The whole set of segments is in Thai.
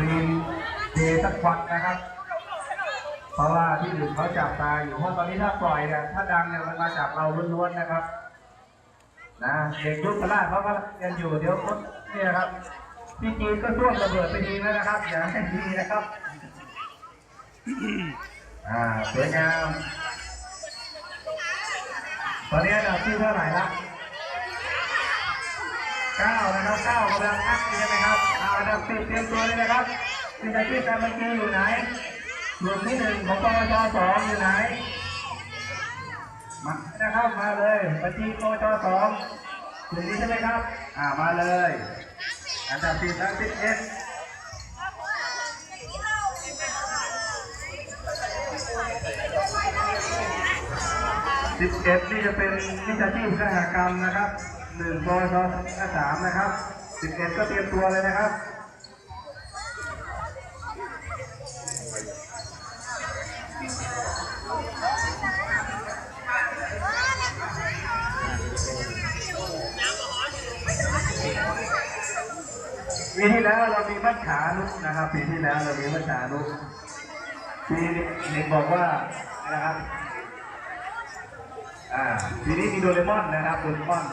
ซีนเดย์สักวันนะครับ เพราะว่าที่อื่นเขาจับตาอยู่เพราะตอนนี้ถ้าปล่อยเนี่ยถ้าดังเนี่ยมันมาจากเราล้วนๆนะครับ นะเด็กยุคพลาดเขาก็เรียนอยู่เดี๋ยวคนเนี่ยครับพี่จีนก็ร่วมระเบิดไปทีแล้วนะครับอย่าให้ดีนะครับ อ่าสวยงามตอนนี้อันดับที่เท่าไหร่ละ เก้านะครับเก้ากำลังอัพเลยนะครับเอาอันดับสิบเตรียมตัวเลยนะครับวิชาชีพการบัญชีอยู่ไหนกลุ่มที่หนึ่งของปวชสองอยู่ไหนมานะครับมาเลยบัญชีปวชสองกลุ่มนี้ใช่ไหมครับ อ่ามาเลยอันดับสิบและสิบเอ็ดสิบเอ็ดนี่จะเป็นวิชาชีพสหกรรมนะครับ หนึ่งปวชสามนะครับสิบเอ็ดก็เตรียมตัวเลยนะครับปีที่แล้วเรามีมัจฉานุกนะครับปีที่แล้วเรามีมัจฉานุกปีนี้เด็กบอกว่านะครับอ่าทีนี้มีโดเรมอนนะครับโดเรมอน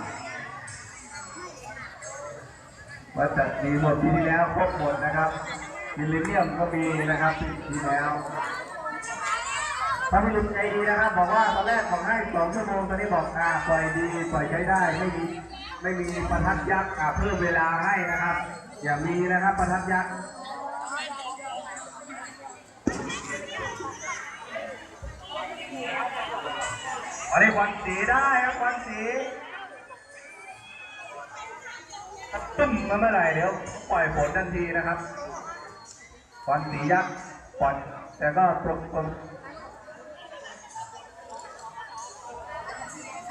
ว่าจะมีหมดปีที่แล้วครบหมดนะครับมิลเลเนียมก็มีนะครับปีที่แล้วถ้าไม่ลุงใจดีนะครับ บอกว่าตอนแรกบอกให้สองชั่วโมงตอนนี้บอกอ่าปล่อยดีปล่อยใช้ได้ไม่มีไม่มีประทัดยักษ์อ่าเพิ่มเวลาให้นะครับ อย่ามีนะครับประทัดยักษ์อันนี้ควันสีได้ครับควันสี ถ้าตึ้มาเมื่อไหร่เดี๋ยวปล่อยฝนทันทีนะครับควันสียักษ์ปล่อยแต่ก็ตรงตรง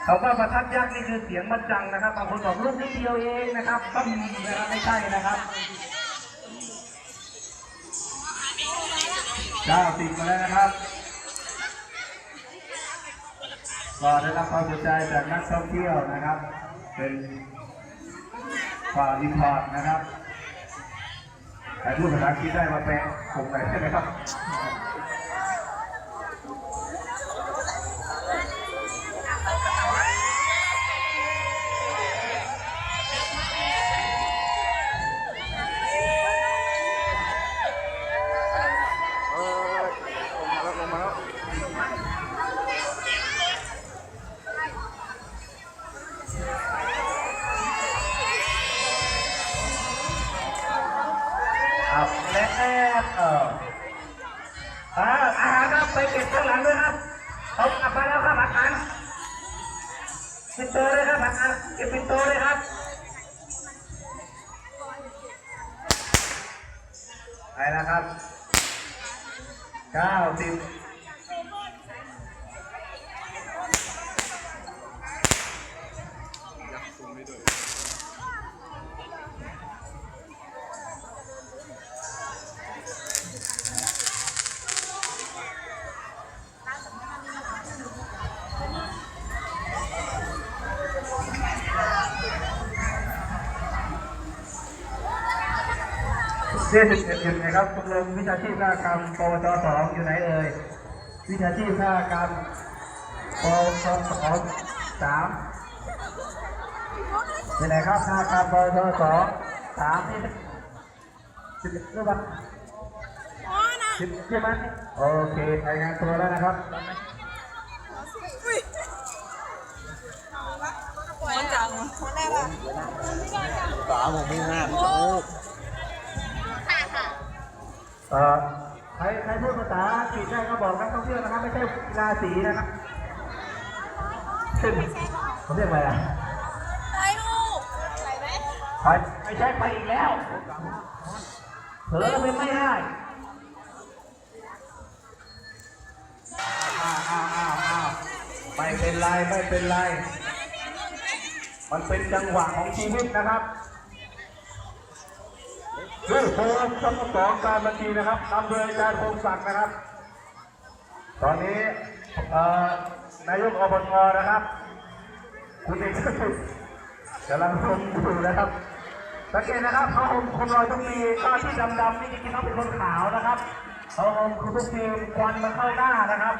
เขาว่าประทัดยักษ์นี่คือเสียงมันจังนะครับบางคนบอกลูกนิดเดียวเองนะครับตึ้มนะครับไม่ใช่นะครับเก้าสิบมาแล้วนะครับก็ได้รับความสนใจจากนักท่องเที่ยวนะครับ เป็น ฝ่าอินบาดนะครับใครพูดภาษาอังกฤษได้มาแปลผมหน่อยได้ไหมครับ อับและแอบเอออ่าอาหารครับไปเก็บข้างหลังด้วยครับเขากลับมาแล้วครับอาหารปิดโตเลยครับอาหารเก็บปิดโตเลยครับไปแล้วครับเก้าสิบยักษ์ซูมไม่ด้วย เรียนสิบเอ็ดอยู่ไหนครับชมรมวิชาชีพท่ากรรมปวชสองอยู่ไหนเอ่ยวิชาชีพท่ากรรมปวชสองสามอยู่ไหนครับท่ากรรมปวชสองสามนี่สิบเอ็ดหรือเปล่าสิบใช่ไหมโอเครายงานตัวแล้วนะครับมันจังคนแรกว่าตาผมไม่ห้ามโอ้เอ่อ ใครใครพูดภาษาอังกฤษได้ก็บอกนักท่องเที่ยวนะครับ ไม่ใช่กีฬาสีนะครับซึ่งเขาเรียกอะไรอะไอ้หูใส่ไหมไปไม่ใช่ไปอีกแล้วเผลอเป็นไม่ได้อ้าวอ้าวอ้าวอ้าวไม่เป็นไรไม่เป็นไร มันเป็นจังหวะของชีวิตนะครับ นี่โค้ชสโมสรการบัญชีนะครับนำโดยอาจารย์พงศักดิ์นะครับ ตอนนี้นายกอบจนะครับ คุณเอกสุทธิ์กำลังชมอยู่นะครับสังเกตนะครับเขาห่มคนรอยทุกปีก็ที่ดำๆนี่จริงๆเขาเป็นคนขาวนะครับเขาห่มคือทุกปีควันมันเข้าหน้านะครับ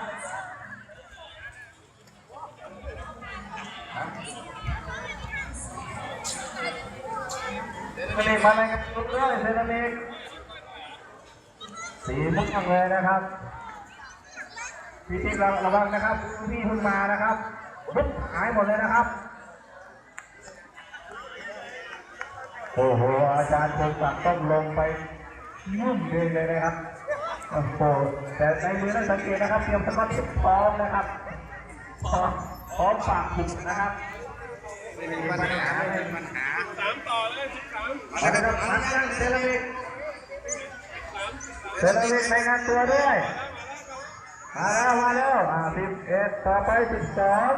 เซรามิกมาอะไรกันทุกเรื่องเซรามิกสีม่วงเลยนะครับพี่ติ๊กระระวังนะครับพี่เพิ่งมานะครับปุ๊บหายหมดเลยนะครับโอ้โหอาจารย์คงศักดิ์ต้องลงไปยุ่มเดินเลยนะครับโอ้โหแต่ในมือนั้นสังเกตนะครับเตรียมสกอตที่พร้อมนะครับพร้อมพร้อมปากขุดนะครับไม่มีปัญหาไม่มีปัญหา มาเลยครับมาเลยครับเซรามิกเซรามิกรายงานตัวด้วยมาแล้วมาแล้วอ่าสิบเอ็ดต่อไปสิบสอง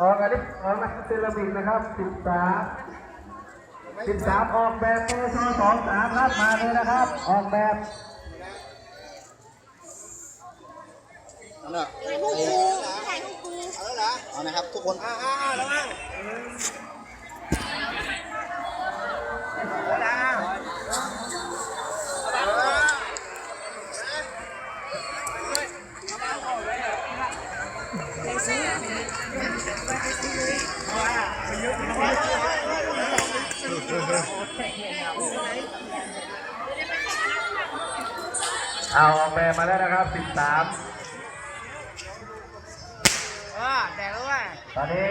ออกอันนี้ออกมาเซรามิกนะครับสิบสามสิบสามออกแบบโซสองสามครับมาเลยนะครับ ออกแบบเอาเนอะ เอานะครับทุกคนอ้าอ่าระวังเอาออกแบบมาแล้วนะครับ 13 ตอนนี้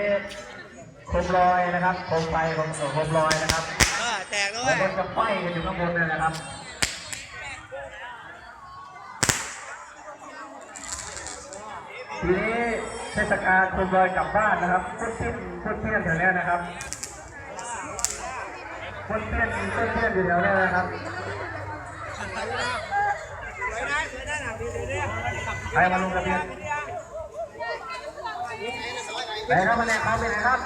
โคมลอยนะครับโคมไฟของโคมลอยนะครับเออแดกแล้วแล้เว้วยมันจะไฟกันอยู่ข้างบนนั่นนะครับทีนี้เทศกาลโคมลอยกลับบ้านนะครับพุทธเที่ยนพุทธเที่ยนแถวเนี้ยนะครับพุทธเที่ยนพุทธเที่ยนอยู่แถวเนี้ยนะครับใครมาลงทะเบียน ไหนครับมาแนนครับไปไหนครับ